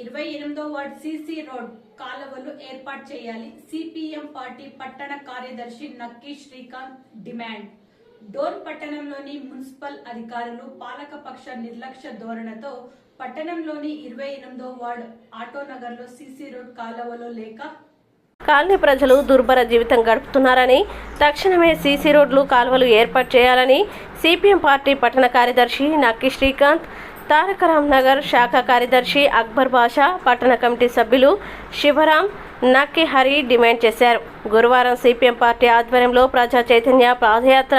ఇరవై ఎనిమిదో ward CC road కాలువలు ఏర్పాటు చేయాలి. సిపిఎం పార్టీ పట్టణ కార్యదర్శి నక్కి శ్రీకాంత్ డిమాండ్. డోన్ పట్టణంలోని మున్సిపల్ అధికారులు పాలకపక్ష నిర్లక్ష్య ధోరణితో పట్టణంలోని ఇరవై ఎనిమిదో వార్డ్ ఆటోనగర్లో సిసి రోడ్ కాలువలు లేక కాలనీ ప్రజలు దుర్భర జీవితం గడుపుతున్నారని తక్షణమే సీసీ రోడ్లు కాలువలు ఏర్పాటు చేయాలని సిపిఎం పార్టీ పట్టణ కార్యదర్శి నక్కి శ్రీకాంత్ తారకరామ్ నగర్ శాఖ కార్యదర్శి అక్బర్ బాషా పట్టణ కమిటీ సభ్యులు శివరాం నక్కి హరి డిమాండ్ చేశారు. గురువారం సిపిఎం పార్టీ ఆధ్వర్యంలో ప్రజా చైతన్య పాదయాత్ర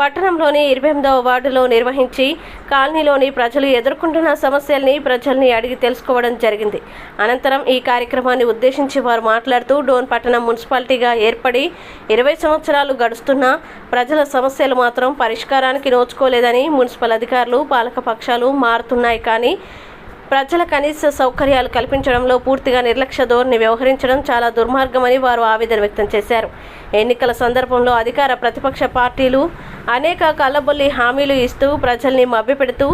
పట్టణంలోని ఇరవై ఎనిమిదవ వార్డులో నిర్వహించి కాలనీలోని ప్రజలు ఎదుర్కొంటున్న సమస్యల్ని ప్రజల్ని అడిగి తెలుసుకోవడం జరిగింది. అనంతరం ఈ కార్యక్రమాన్ని ఉద్దేశించి వారు మాట్లాడుతూ డోన్ పట్టణం మున్సిపాలిటీగా ఏర్పడి ఇరవై సంవత్సరాలు గడుస్తున్నా ప్రజల సమస్యలు మాత్రం పరిష్కారానికి నోచుకోలేదని మున్సిపల్ అధికారులు పాలకపక్షాలు మారుతున్నాయి కానీ ప్రజల కనీస సౌకర్యాలు కల్పించడంలో పూర్తిగా నిర్లక్ష్య ధోరణి వ్యవహరించడం చాలా దుర్మార్గమని వారు ఆవేదన వ్యక్తం చేశారు. ఎన్నికల సందర్భంలో అధికార ప్రతిపక్ష పార్టీలు అనేక కళ్ళబొల్లి హామీలు ఇస్తూ ప్రజల్ని మభ్యపెడుతూ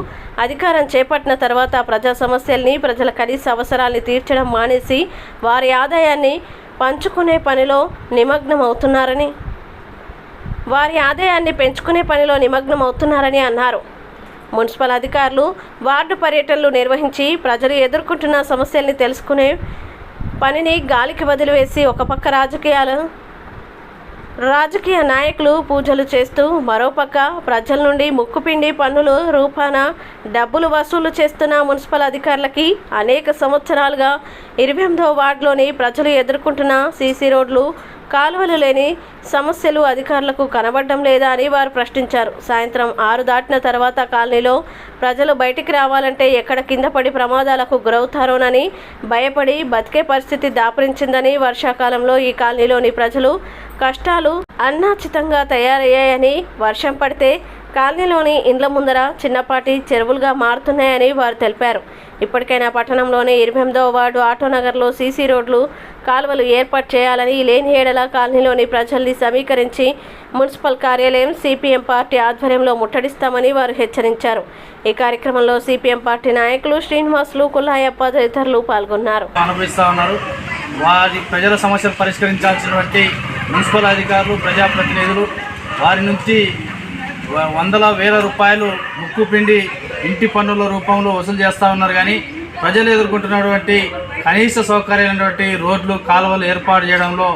అధికారం చేపట్టిన తర్వాత ప్రజా సమస్యల్ని ప్రజల కనీస అవసరాల్ని తీర్చడం మానేసి వారి ఆదాయాన్ని పంచుకునే పనిలో నిమగ్నం అవుతున్నారని వారి ఆదాయాన్ని పెంచుకునే పనిలో నిమగ్నం అవుతున్నారని అన్నారు. మున్సిపల్ అధికారులు వార్డు పర్యటనలు నిర్వహించి ప్రజలు ఎదుర్కొంటున్న సమస్యల్ని తెలుసుకునే పనిని గాలికి వదిలివేసి ఒక పక్క రాజకీయాలు రాజకీయ నాయకులు పూజలు చేస్తూ మరోపక్క ప్రజల నుండి ముక్కుపిండి పన్నులు రూపాన డబ్బులు వసూలు చేస్తున్న మున్సిపల్ అధికారులకి అనేక సంవత్సరాలుగా ఇరవై ఎనిమిదో వార్డులోని ప్రజలు ఎదుర్కొంటున్న సీసీ రోడ్లు కాలువలు లేని సమస్యలు అధికారులకు కనబడడం లేదా అని వారు ప్రశ్నించారు. సాయంత్రం ఆరు దాటిన తర్వాత కాలనీలో ప్రజలు బయటికి రావాలంటే ఎక్కడ కింద పడి ప్రమాదాలకు గురవుతారోనని భయపడి బతికే పరిస్థితి దాపురించిందని వర్షాకాలంలో ఈ కాలనీలోని ప్రజలు కష్టాలు అన్నాచితంగా తయారయ్యాయని వర్షం పడితే కాలనీలోని ఇండ్ల ముందర చిన్నపాటి చెరువులుగా మారుతున్నాయని వారు తెలిపారు. ఇప్పటికైనా పట్టణంలోని ఇరవై ఎనిమిదవ వార్డు ఆటోనగర్లో సీసీ రోడ్లు కాలువలు ఏర్పాటు చేయాలని లేని ఏడల కాలనీలోని ప్రజల్ని సమీకరించి మున్సిపల్ కార్యాలయం సిపిఎం పార్టీ ఆధ్వర్యంలో ముట్టడిస్తామని వారు హెచ్చరించారు. ఈ కార్యక్రమంలో సిపిఎం పార్టీ నాయకులు శ్రీనివాసులు కుల్లాయప్ప తదితరులు పాల్గొన్నారు. వారి ప్రజల సమస్యలు పరిష్కరించాల్సినటువంటి మున్సిపల్ అధికారులు ప్రజాప్రతినిధులు వారి నుంచి వందల వేల రూపాయలు ముక్కు పిండి ఇంటి పన్నుల రూపంలో వసూలు చేస్తూ ఉన్నారు కానీ ప్రజలు ఎదుర్కొంటున్నటువంటి కనీస సౌకర్యాలైనటువంటి రోడ్లు కాలువలు ఏర్పాటు చేయడంలో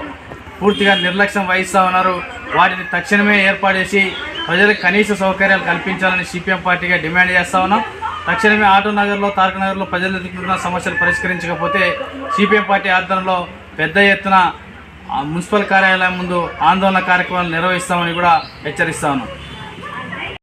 పూర్తిగా నిర్లక్ష్యం వహిస్తూ ఉన్నారు. వాటిని తక్షణమే ఏర్పాటు చేసి ప్రజలకు కనీస సౌకర్యాలు కల్పించాలని సిపిఎం పార్టీగా డిమాండ్ చేస్తూ ఉన్నాం. తక్షణమే ఆటో నగర్లో తారక నగర్లో ప్రజలు ఎదుర్కొంటున్న సమస్యలు పరిష్కరించకపోతే సిపిఎం పార్టీ ఆధ్వర్యంలో పెద్ద ఎత్తున మున్సిపల్ కార్యాలయం ముందు ఆందోళన కార్యక్రమాలు నిర్వహిస్తామని కూడా హెచ్చరిస్తా ఉన్నాం.